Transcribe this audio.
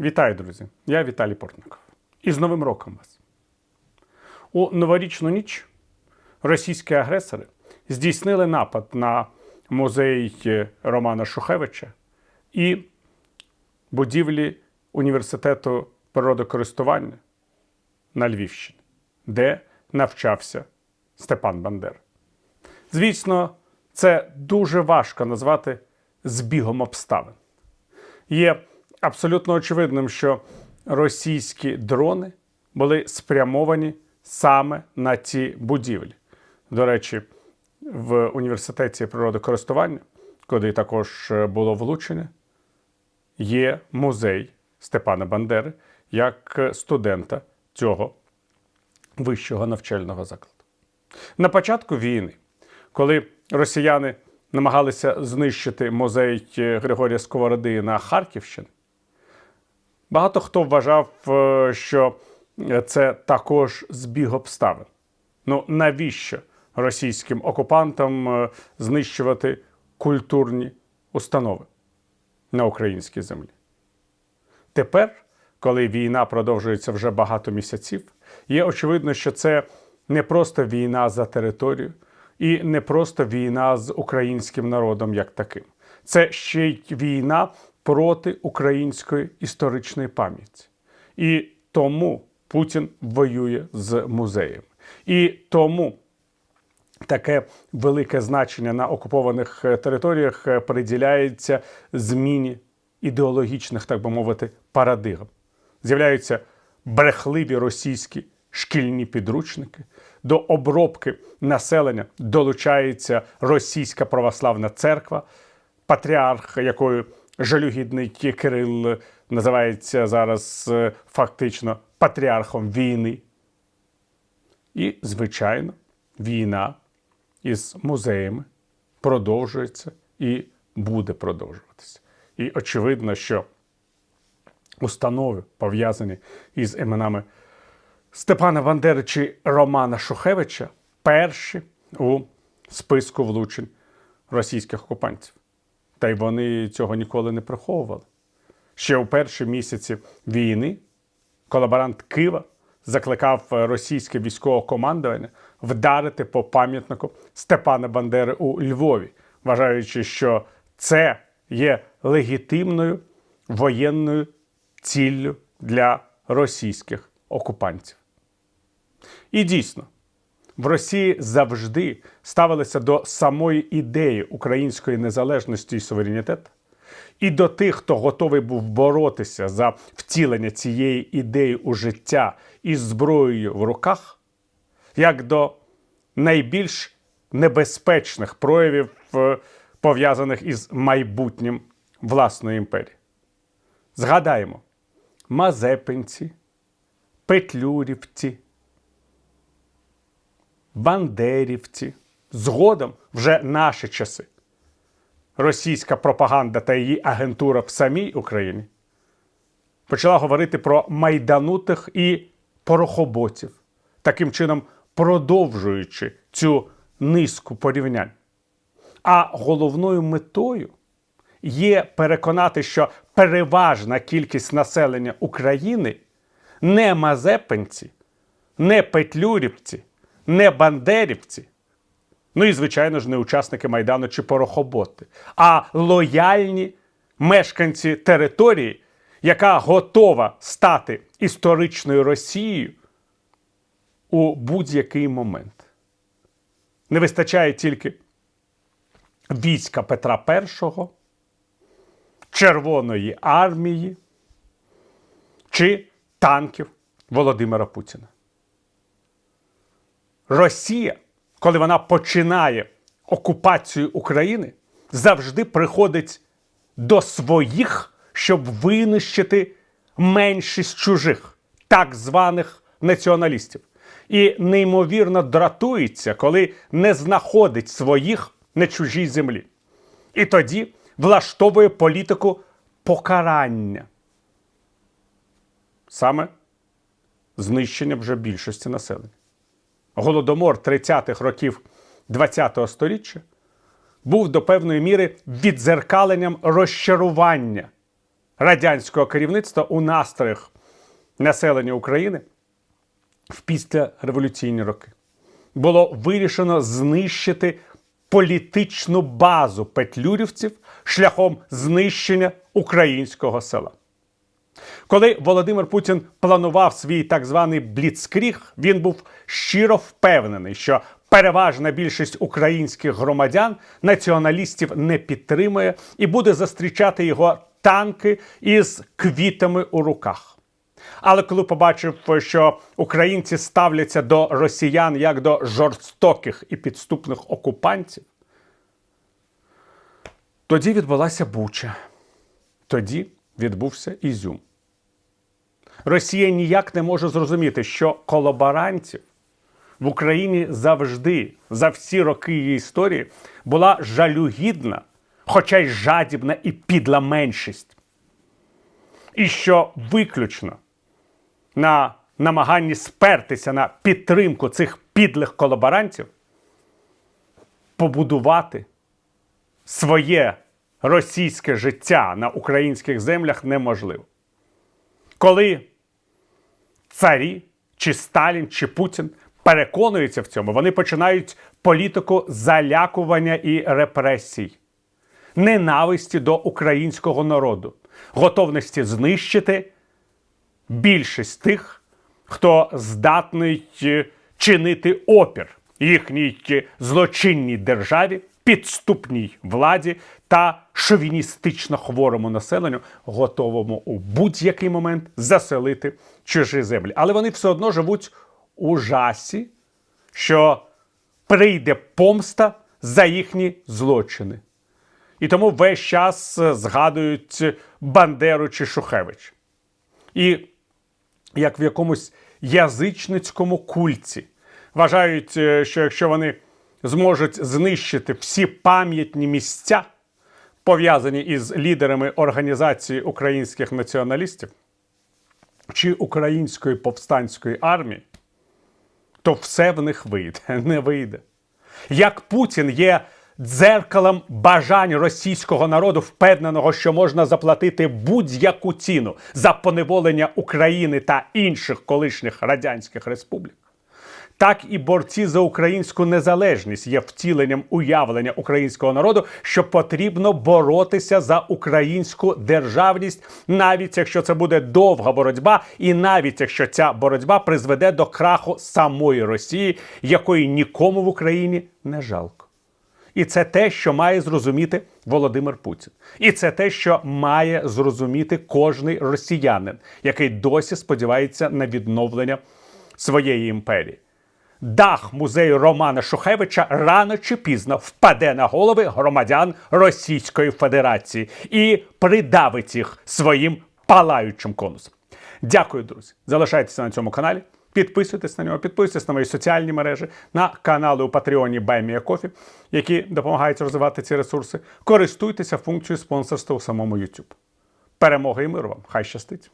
Вітаю, друзі! Я Віталій Портников. І з Новим роком вас. У новорічну ніч російські агресори здійснили напад на музей Романа Шухевича і будівлі університету природокористування на Львівщині, де навчався Степан Бандера. Звісно, це дуже важко назвати збігом обставин. Є абсолютно очевидним, що російські дрони були спрямовані саме на ці будівлі. До речі, в університеті природокористування, куди також було влучення, є музей Степана Бандери як студента цього вищого навчального закладу. На початку війни, коли росіяни намагалися знищити музей Григорія Сковороди на Харківщині, багато хто вважав, е, що це також збіг обставин. Ну навіщо російським окупантам е, знищувати культурні установи на українській землі? Тепер, коли війна продовжується вже багато місяців, є очевидно, що це не просто війна за територію і не просто війна з українським народом як таким. Це ще й війна проти української історичної пам'яті. І тому Путін воює з музеєм. І тому таке велике значення на окупованих е, територіях е, приділяється зміні ідеологічних, так би мовити, парадигм. З'являються брехливі російські шкільні підручники. До обробки населення долучається російська православна церква, патріарх, якою жалюгідний Кирил називається зараз е, фактично патріархом війни. І, звичайно, війна із музеями продовжується і буде продовжуватися. І очевидно, що установи, пов'язані із іменами Степана Бандери чи Романа Шухевича, перші у списку влучень російських окупантів. Та й вони цього ніколи не приховували. Ще у перші місяці війни колаборант Кива закликав російське військове командування вдарити по пам'ятнику Степана Бандери у Львові, вважаючи, що це є легітимною воєнною ціллю для російських окупантів. І дійсно, в Росії завжди ставилися до самої ідеї української незалежності і суверенітету, і до тих, хто готовий був боротися за втілення цієї ідеї у життя із зброєю в руках, як до найбільш небезпечних проявів, е, пов'язаних із майбутнім власної імперії. Згадаємо, мазепинці, петлюрівці, бандерівці, згодом вже наші часи. Російська пропаганда та її агентура в самій Україні почала говорити про майданутих і порохоботів, таким чином продовжуючи цю низку порівнянь. А головною метою є переконати, що переважна кількість населення України не мазепинці, не петлюрівці, не бандерівці, ну і, звичайно ж, не учасники Майдану чи порохоботи, а лояльні мешканці території, яка готова стати історичною Росією у будь-який момент. Не вистачає тільки війська Петра І, Червоної армії чи танків Володимира Путіна. Росія, коли вона починає окупацію України, завжди приходить до своїх, щоб винищити меншість чужих, так званих націоналістів. І неймовірно дратується, коли не знаходить своїх на чужій землі. І тоді влаштовує політику покарання. Саме знищення вже більшості населення. Голодомор 30-х років ХХ століття був до певної міри віддзеркаленням розчарування радянського керівництва у настроях населення України в післяреволюційні роки. Було вирішено знищити політичну базу петлюрівців шляхом знищення українського села. Коли Володимир Путін планував свій так званий бліцкріг, він був щиро впевнений, що переважна більшість українських громадян націоналістів не підтримує і буде зустрічати його танки із квітами у руках. Але коли побачив, що українці ставляться до росіян як до жорстоких і підступних окупантів, тоді відбулася Буча. Тоді відбувся Ізюм. Росія ніяк не може зрозуміти, що колаборантів в Україні завжди, за всі роки її історії, була жалюгідна, хоча й жадібна і підла меншість. І що виключно на намаганні спертися на підтримку цих підлих колаборантів, побудувати своє російське життя на українських землях неможливо. Коли царі, чи Сталін, чи Путін переконуються в цьому, вони починають політику залякування і репресій, ненависті до українського народу, готовності знищити більшість тих, хто здатний е, чинити опір їхній е, злочинній державі, підступній владі та шовіністично хворому населенню, готовому у будь-який момент заселити чужі землі. Але вони все одно живуть у жасі, що прийде помста за їхні злочини. І тому весь час е, згадують Бандеру чи Шухевич. І як в якомусь язичницькому культі. Вважають, е, що якщо вони зможуть знищити всі пам'ятні місця, пов'язані із лідерами організації українських націоналістів чи української повстанської армії, то все в них вийде, не вийде. Як Путін є дзеркалом бажань російського народу, впевненого, що можна заплатити будь-яку ціну за поневолення України та інших колишніх радянських республік. Так і борці за українську незалежність є втіленням уявлення українського народу, що потрібно боротися за українську державність, навіть якщо це буде довга боротьба, і навіть якщо ця боротьба призведе до краху самої Росії, якої нікому в Україні не жалко. І це те, що має зрозуміти Володимир Путін. І це те, що має зрозуміти кожний росіянин, який досі сподівається на відновлення своєї імперії. Дах музею Романа Шухевича рано чи пізно впаде на голови громадян Російської Федерації і придавить їх своїм палаючим конусом. Дякую, друзі. Залишайтеся на цьому каналі. Підписуйтесь на нього, підписуйтесь на мої соціальні мережі, на канали у Патреоні Кофі, які допомагають розвивати ці ресурси. Користуйтеся функцією спонсорства у самому YouTube. Перемоги і миру вам! Хай щастить!